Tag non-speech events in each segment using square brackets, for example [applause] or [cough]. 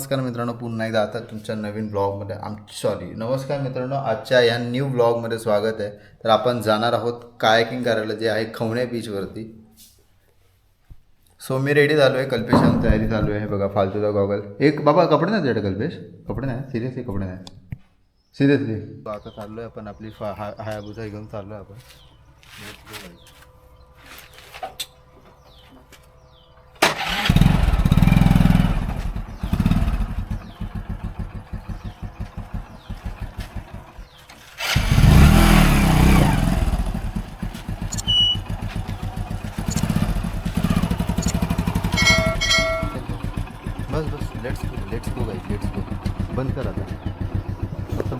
नमस्कार मित्रांनो पुन्हा एकदा आता तुमच्या नवीन ब्लॉगमध्ये आम सॉरी नमस्कार मित्रांनो आजच्या या न्यू ब्लॉगमध्ये स्वागत आहे. तर आपण जाणार आहोत कायकिंग करायला जे आहे खवणे बीचवरती सो मी रेडी झालो आहे कल्पेशांची तयारी चालू आहे. बघा फालतूचा गॉगल एक बाबा कपडे नाही तुझ्याकडे कल्पेश? कपडे नाही सिरियसली कपडे नाही. सिरियसली आता चाललो आहे आपण आपली फा हा हायाबुजा घेऊन चाललो आहे आपण बस बस लेट्स गो लेट्स गो गाई लेट्स गो बंद कर आता फक्त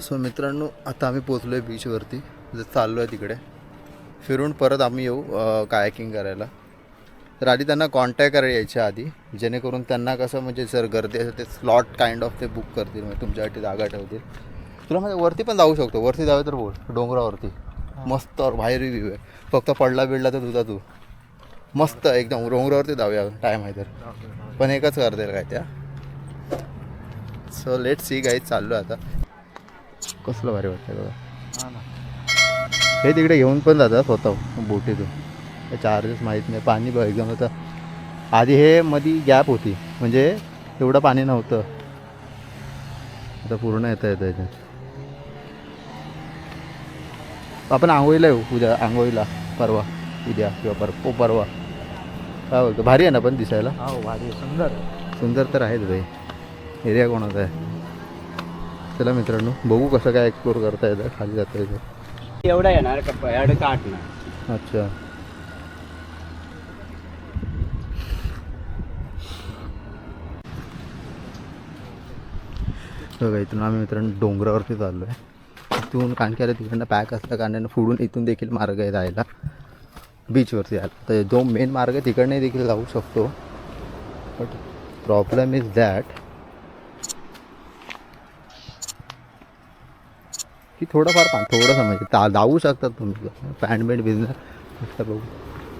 सो मित्रांनो आता आम्ही पोचलो आहे बीचवरती चाललो आहे तिकडे. फिरून परत आम्ही येऊ कायकिंग करायला. तर आधी त्यांना कॉन्टॅक्ट करायला यायच्या आधी जेणेकरून त्यांना कसं म्हणजे जर गर्दी असेल ते स्लॉट काइंड ऑफ ते बुक करतील म्हणजे तुमच्यासाठी जागा ठेवतील. तुला म्हणजे वरती पण जाऊ शकतो. वरती जावे तर बोल डोंगरावरती. मस्त बाहेर व्ह्यू आहे. फक्त पडला बिडला तर तुझा तू. मस्त एकदम डोंगरावरती जाऊया टाईम आहे तर. पण एकच करतील काय त्या? सो लेट सी गाईज चाललो आता. कसलं भारी वाटतं बघा. हे तिकडे घेऊन पण जातात स्वतः बोटीतून. चार्जेस माहीत नाही पाणी बघ एकदम आता आधी हे मधी गॅप होती म्हणजे एवढं पाणी नव्हतं. आता पूर्ण येतं येतं याच्यात आपण आंघोळीला येऊ उद्या आंघोळीला परवा उद्या किंवा पर पो परवा. काय बोलतो भारी आहे ना पण दिसायला? हो भारी सुंदर सुंदर तर आहेच भाई एरिया कोणाचा आहे? चला मित्रांनो बघू कसं काय एक्सप्लोर करता येतं खाली जाता येतं. एवढा येणार का? एवढं काट ना अच्छा. बघा इथून आम्ही मित्रांनो डोंगरावरती चाललो आहे इथून कारण की आता तिकडनं पॅक असल्या कारणानं पुढून इथून देखील मार्ग आहे जायला. बीचवरती यायला तर जो मेन मार्ग आहे तिकडनंही देखील जाऊ शकतो. बट प्रॉब्लेम इज दॅट की थोडंफार पाणी थोडंसं म्हणजे ता जाऊ शकतात तुम्ही. पॅन्ट बेंट बिझनेस बघू.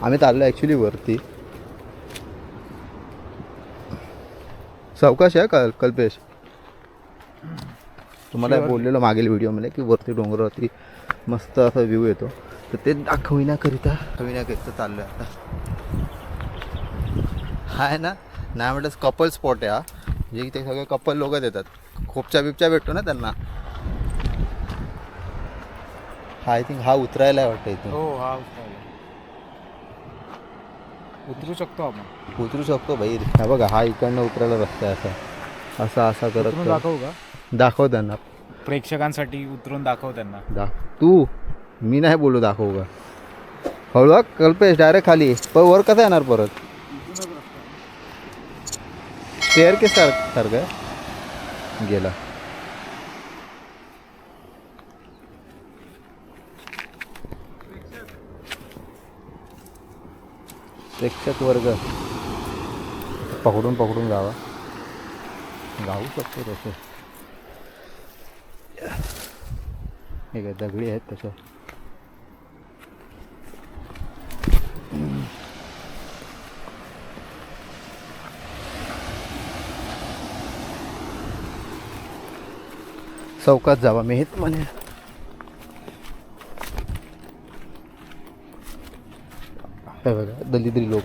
आम्ही चाललो ॲक्च्युली वरती. सावकाश आहे कल कल्पेश. तुम्हाला बोललेलो मागील व्हिडिओमध्ये की वरती डोंगरावरती मस्त असा व्ह्यू येतो. तर ते दाखविण्याकरिता दाखविण्याकरिता चाललो आहे आता. हा आहे ना? नाही म्हटलं कपल स्पॉट आहे हा. जे ते सगळे कपल लोक येतात. खोपच्या बिपच्या भेटतो ना त्यांना. आय थिंक हा उतरायला आहे वाटतं इथून. हो हा उतरू शकतो आपण. उतरू शकतो भाई. हा बघा हा इकडनं उतरायला रस्ता आहे असा. असा असा करत उतरून करत. दाखवू का? दाखव त्यांना. प्रेक्षकांसाठी उतरून दाखव त्यांना. दा तू मी नाही बोलू दाखवू का? हळू कल्पेश डायरेक्ट खाली. पण वर कसं येणार परत? स्टेअर के सार सारखं आहे? गेला. प्रेक्षक वर्ग. पकडून पकडून जावा जाऊ शकतो तसं. हे काय दगडी आहेत तसं. चौकात जावा. मी हेच म्हणे हे बघा दलिद्री लोक.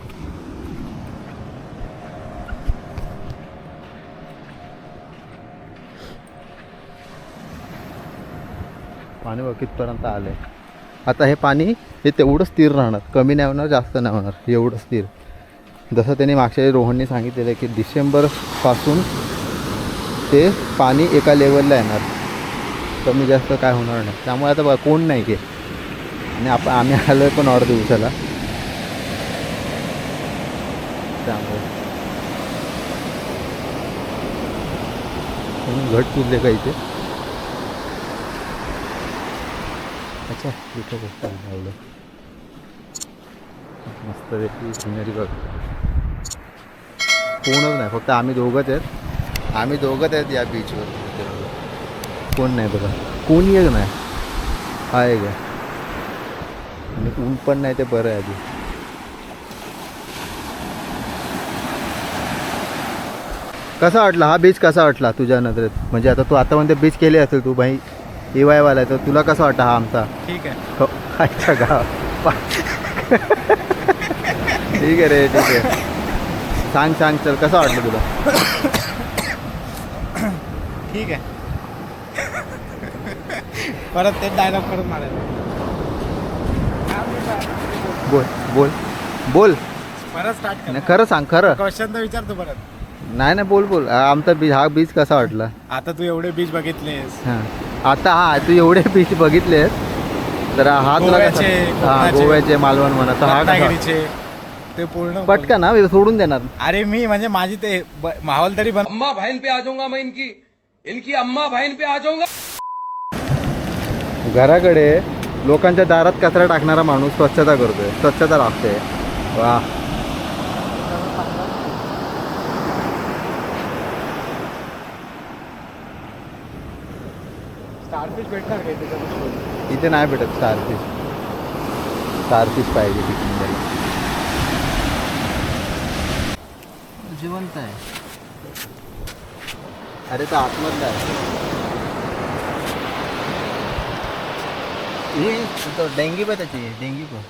पाणी बघ कितपर्यंत आलं आहे आता हे पाणी हे तेवढं स्थिर राहणार. कमी नाही होणार जास्त नाही होणार. एवढं स्थिर. जसं त्यांनी मागच्या रोहनने सांगितलेलं आहे की डिसेंबरपासून ते पाणी एका लेवलला येणार. कमी जास्त काय होणार नाही. त्यामुळे आता कोण नाही की आणि आपण आम्ही आलो आहे पण ऑर्डर दिवसाला त्यामुळे. म्हणून घट तुरले का इथे? अच्छा इथं गोष्ट लावलं. मस्त सिनरी बघ. कोणच नाही फक्त आम्ही दोघंच आहेत. आम्ही दोघंच आहेत या बीचवर कोण नाही बघा. कोणी एक नाही. हा एक आहे आणि ऊन पण नाही ते बरं आहे आधी कसा वाटला? हा बीच कसा वाटला तुझ्या नजरेत? म्हणजे आता तू आतापर्यंत बीच केले असेल तू भाई वाला आहे तर तुला कसा वाटला हा आमचा? ठीक आहे. हो अच्छा गाव. ठीक आहे रे ठीक आहे. सांग सांग चल कसं वाटलं तुला? ठीक आहे. परत ते डायलॉग परत मारायला बोल बोल. बोल. परत स्टार्ट नाही खरं सांग खरं. क्वेश्चन तर विचारतो परत. नाही नाही बोल बोल. आमचा बीच हा बीच कसा वाटला? आता तू एवढे बीच बघितलेस. हां. आता हा तू एवढे बीच बघितले तर हा तुला कसा- गोव्याचे, हा कोकणाचे, गोव्याचे मालवण म्हणा तर हा कसा रत्नागिरीचे ते पूर्ण पटकन ना सोडून देणार. अरे मी म्हणजे माझी ते ब- माहोल तरी बन अम्मा बहन पे आ जाऊंगा मैं इनकी. इनकी अम्मा बहन पे आ जाऊंगा. घराकडे लोकांच्या दारात कचरा टाकणारा माणूस स्वच्छता करतोय. स्वच्छता राखतोय. वा स्टारफिश भेटणार काय इथे नाही भेटत स्टारफिश. स्टारफिश पाहिजे जिवंत आहे. अरे तर आतमधलं आहे. ही तो डेंगी पण त्याची डेंगी पण.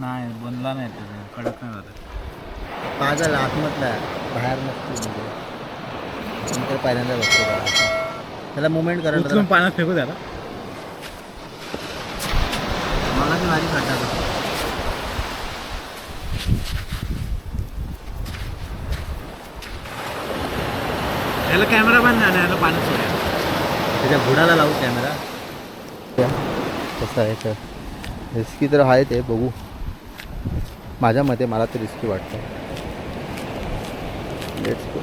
नाही बनला नाही त्याचा कडक नाही झालं. पागल आतमधला आहे बाहेर नसतो म्हणजे. मी तर पहिल्यांदा बघतो त्याला त्याला मुवमेंट करायला उचलून पाण्यात फेकू द्याला मला ती भारी खातात याला कॅमेरा पण नाही याला पाण्यात सोडूया त्याच्या बुडाला लावू कॅमेरा कसं आहे तर रिस्की तर आहे ते बघू. माझ्या मते मला तर रिस्की वाटतं लेट्स गो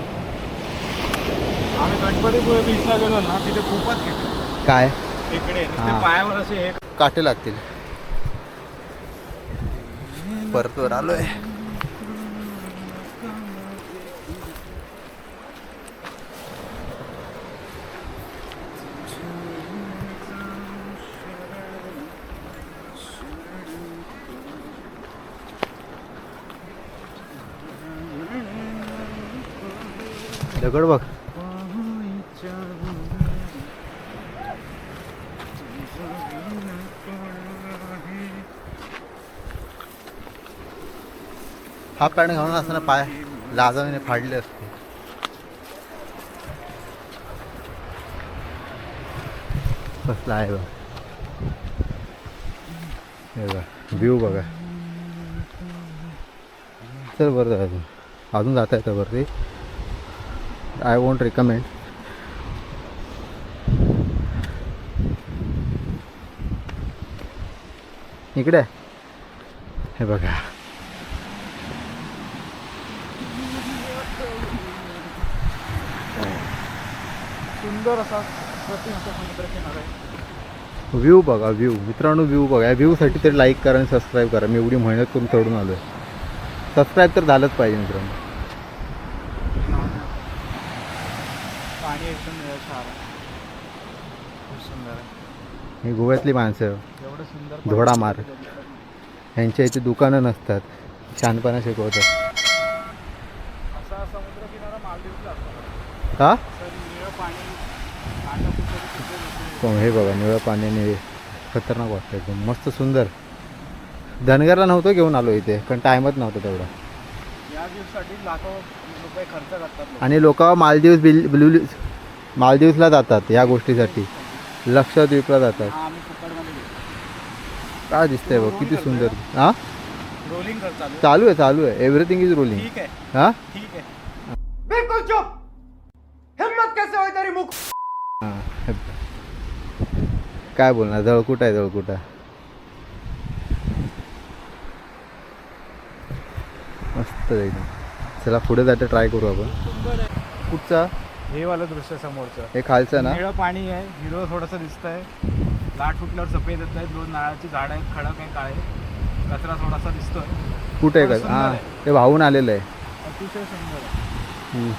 आम्ही गणपतीपुळे बीचला गेलो ना तिथे खूपच काय? इकडे नुसते हा. पायावर असे हे काटे लागतील. परतवर आलोय. दगड बघ. हाफ पॅन्ट घालून असताना पाय लाजाने फाडले असते. कसला आहे बघा. हे बघा व्ह्यू बघा. चल बरं जा अजून. अजून जाता येतं ते आय वॉन्ट रिकमेंड इकडे. हे बघा. सुंदर असा आहे. व्ह्यू बघा व्ह्यू मित्रांनो व्ह्यू बघा. या व्ह्यूसाठी तरी लाईक करा आणि सबस्क्राईब करा. मी एवढी मेहनत करून चढून आलो आहे सबस्क्राईब तर झालंच पाहिजे मित्रांनो. पाणी एकदम निळशार आहे खूप सुंदर आहे. ही गोव्यातली माणसं एवढं सुंदर धोडा मार. ह्यांच्या इथे दुकानं नसतात. छानपणा शिकवतात. असा समुद्र किनारा मालदीवला असतो. हा तर निळं पाणी काटा कुठे कुठे नसते. कोण हे बघा निळं पाण्याने खतरनाक वाटतं एकदम. मस्त सुंदर. धनगरला नव्हतं घेऊन आलो इथे कारण टायमच नव्हता तेवढा. या दिवसासाठी लाखो रुपये खर्च करतात लोक. आणि लोक मालदीव्स बिल ब्लू मालदीव्सला जातात या गोष्टीसाठी. लक्षद्वीपला जातात. हा काय दिसतंय बघ किती सुंदर. हा? रोलिंग कर चालू आहे. चालू आहे चालू आहे. एव्हरीथिंग इज रोलिंग ठीक आहे. हा? ठीक आहे. बिल्कुल चुप. हिम्मत कैसे हुई तेरी मुख? हा. काय बोलणार? जळकुट आहे? जळकुटा मस्त एकदम. चला पुढे जायचं ट्राय करू आपण. सुंदर आहे. कुठचा? हे वालं दृश्य समोरचं. हे खालचं ना? निळं पाणी आहे. हिरवं थोडंसं दिसत आहे लाट फुटल्यावर सफेद येत आहे दोन नारळाची झाड आहेत. खडक आहे काळे कचरा थोडासा दिसतोय. कुठे थोडं का सुंदर हां. आहे. ते वाहून आलेलं आहे. अतिशय सुंदर आहे.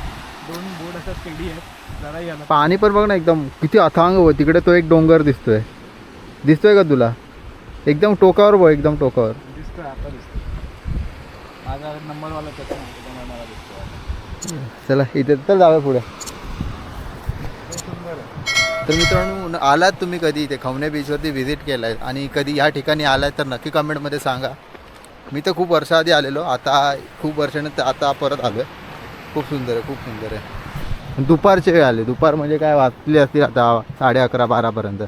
दोन बोर्ड असतात पेढी आहेत. पाणी पण बघ ना एकदम किती अथांग हो तिकडे तो एक डोंगर दिसतोय. दिसतोय का तुला? एकदम टोकावर बघ एकदम टोकावर. दिसतोय आता दिसतोय. माझा नंबरवाला चला इथे तर जाऊया पुढे. तर मित्रांनो आलात तुम्ही कधी इथे? खवणे बीचवरती व्हिजिट केलं आहे आणि कधी या ठिकाणी आलात तर नक्की कमेंटमध्ये सांगा. मी तर खूप वर्षाआधी आलेलो. आता खूप वर्षानंतर आता परत आलो आहे खूप सुंदर आहे खूप सुंदर आहे. दुपारचे वेळ आले. दुपार म्हणजे काय? वाचली असतील आता साडे अकरा बारापर्यंत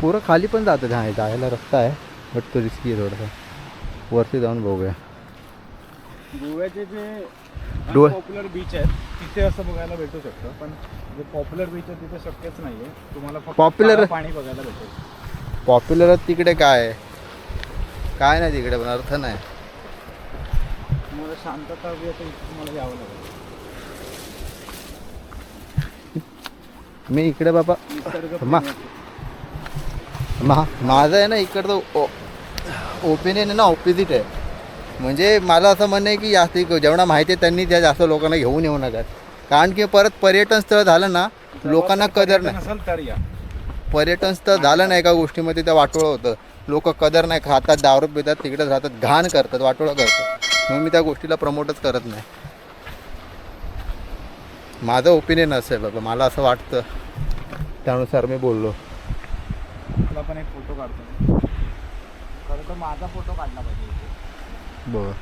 पोरं खाली पण जातात. हा जायला रस्ता आहे. बट तो रिस्की आहे थोडासा. वरती जाऊन बघूया. गोव्याचे जे पॉप्युलर बीच आहेत तिथे असं बघायला भेटू शकतं. पण जे पॉप्युलर बीच आहे तिथे शक्यच नाही आहे तुम्हाला खारं पाणी बघायला भेटेल. पॉप्युलर तिकडे काय? आहे काय नाही तिकडे पण अर्थ नाही. शांतता हवी यावं लागेल. मी इकडे बाबा. मा- मा माझं आहे ना इकडचं ओपिनियन आहे ना ऑपोजिट आहे. म्हणजे मला असं म्हणणं आहे की जास्त जेवढा माहिती आहे त्यांनी त्या जास्त लोकांना घेऊन येऊ नका. कारण की परत पर्यटन स्थळ झालं ना लोकांना कदर नाही. नसेल तर या. पर्यटन स्थळ झालं नाही एका गोष्टीमध्ये त्या वाटोळं होतं. लोक कदर नाही खातात दारू पितात तिकडेच राहतात घाण करतात वाटोळं करतात. म्हणून मी त्या गोष्टीला प्रमोटच करत नाही. माझं ओपिनियन असं आहे बाबा मला असं वाटतं. त्यानुसार मी बोललो. तुला पण एक फोटो काढतो खरं तर माझा फोटो काढला पाहिजे. बरं.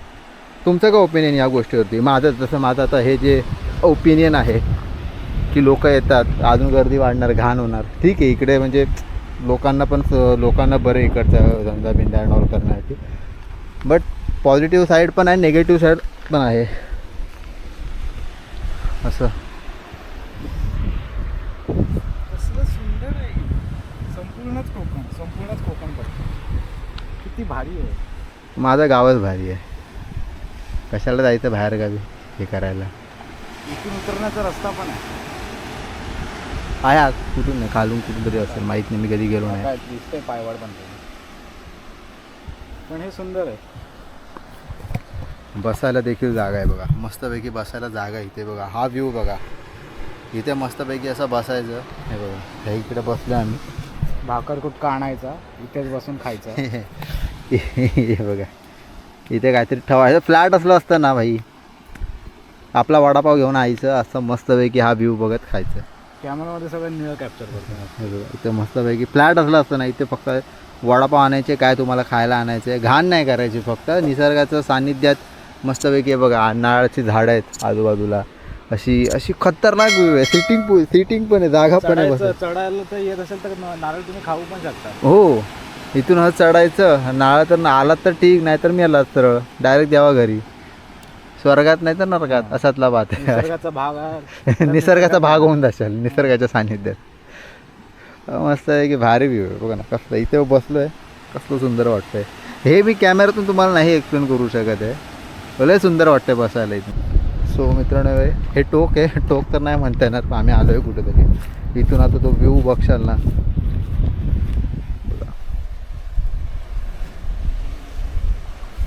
तुमचं काय ओपिनियन या गोष्टीवरती? माझं जसं माझं आता हे जे ओपिनियन आहे की लोक येतात अजून गर्दी वाढणार घाण होणार ठीक आहे इकडे म्हणजे लोकांना पण लोकांना बरं इकडचं धंदा बिंदा ऑल करण्यासाठी. बट पॉझिटिव्ह साईड पण आहे निगेटिव्ह साईड पण आहे. असं. कसलं सुंदर आहे. संपूर्णच कोकण संपूर्णच कोकण पडतं किती भारी आहे. माझं गावच भारी आहे. कशाला जायचं बाहेर गावी हे करायला? इथून उतरण्याचा रस्ता पण आहे. आहे आज कुठून नाही खालून कुठून तरी असेल माहीत नाही मी कधी गेलो नाही. दिसतंय पायवाड पण पण हे सुंदर आहे. बसायला देखील जागा आहे बघा. मस्तपैकी बसायला जागा आहे इथे बघा. हा व्ह्यू बघा. इथे मस्तपैकी असं बसायचं. हे बघा. ह्या इकडे बसलो आम्ही. भाकर कुटका आणायचा इथेच बसून खायचा. [laughs] हे बघा. इथे काहीतरी ठेवायचं. फ्लॅट असलं असतं ना भाई. आपला वडापाव घेऊन यायचं असं मस्तपैकी हा व्ह्यू बघत खायचं. कॅमेरामध्ये सगळं निळं कॅप्चर करतो इथे मस्तपैकी फ्लॅट असलं असतं ना इथे फक्त वडापाव आणायचे काय तुम्हाला खायला आणायचे घाण नाही करायची फक्त निसर्गाचं सान्निध्यात मस्तपैकी हे बघा नारळाची झाडं आहेत आजूबाजूला. अशी अशी खतरनाक व्ह्यू आहे. सिटिंग सिटिंग पण आहे जागा पण आहे बस. चढायला तर येत असेल तर न- नारळ तुम्ही खाऊ पण शकता. हो इथून हं चढायचं नाळा तर आलात तर ठीक नाही तर मी आलात सरळ. डायरेक्ट द्यावा घरी. स्वर्गात नाही तर नरकात असातला बात आहे निसर्गाचा भाग आहे [laughs] निसर्गाचा भाग होऊन जाशाल निसर्गाच्या सानिध्यात मस्त आहे की भारी व्ह्यू आहे. बघा ना कसलं इथे बसलो आहे कसलं सुंदर वाटतंय. हे मी कॅमेऱ्यातून तुम्हाला नाही एक्सप्लेन करू शकत आहे. लय सुंदर वाटतंय बसायला इथे सो मित्रांनो हे- टोक आहे. टोक तर नाही म्हणता येणार आम्ही आलो आहे कुठेतरी. इथून आता तो व्ह्यू बघशाल ना.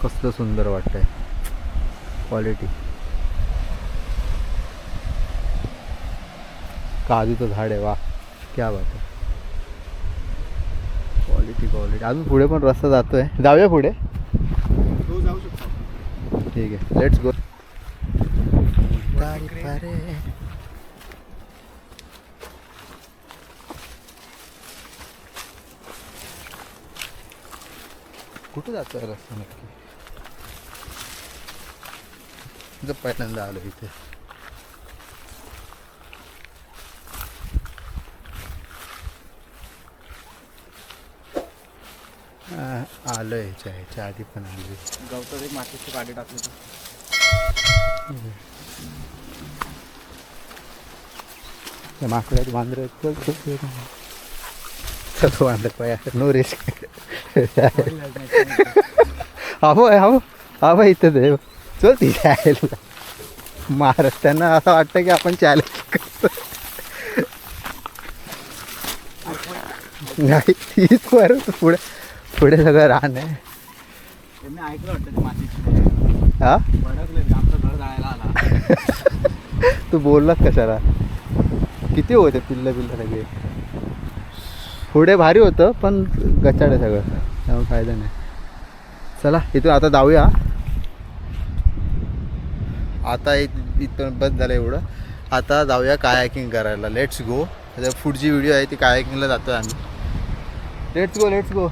कसलं सुंदर वाटतंय. क्वालिटी काजूचं झाड आहे वा क्या बात आहे. क्वालिटी क्वालिटी अजून पुढे पण रस्ता जातोय. जाऊया पुढे. हो जाऊ शकतो. ठीक आहे. लेट्स गो कुठे जातोय रस्ता नक्की? जर पहिल्यांदा आलो इथे. आलो याच्या ह्याच्या आधी पण आलो एक मातीची गाडी टाकली त्या माकडात वांदर. चल वांदर पाय नो रिस्क आहे हवं हवं इथं देव. चल तिथे आहे महाराष्ट्रांना असं वाटतं की आपण चॅलेंज करतो नाही तीच वर पुढे पुढे सगळं रान आहे. त्यांनी ऐकलं वाटतं ते मातीची हा? ते [laughs] तू बोललास कशाला? किती होते पिल्ल पिल्ल सगळे? पुढे भारी होतं पण गचाड आहे सगळं. त्यामुळे फायदा नाही. चला इथून आता जाऊया. आता इत- इथून बस झालं एवढं. आता जाऊया कायाकिंग करायला. लेट्स गो पुढची व्हिडिओ आहे ती कायाकिंगला जातो आम्ही. Let's go let's go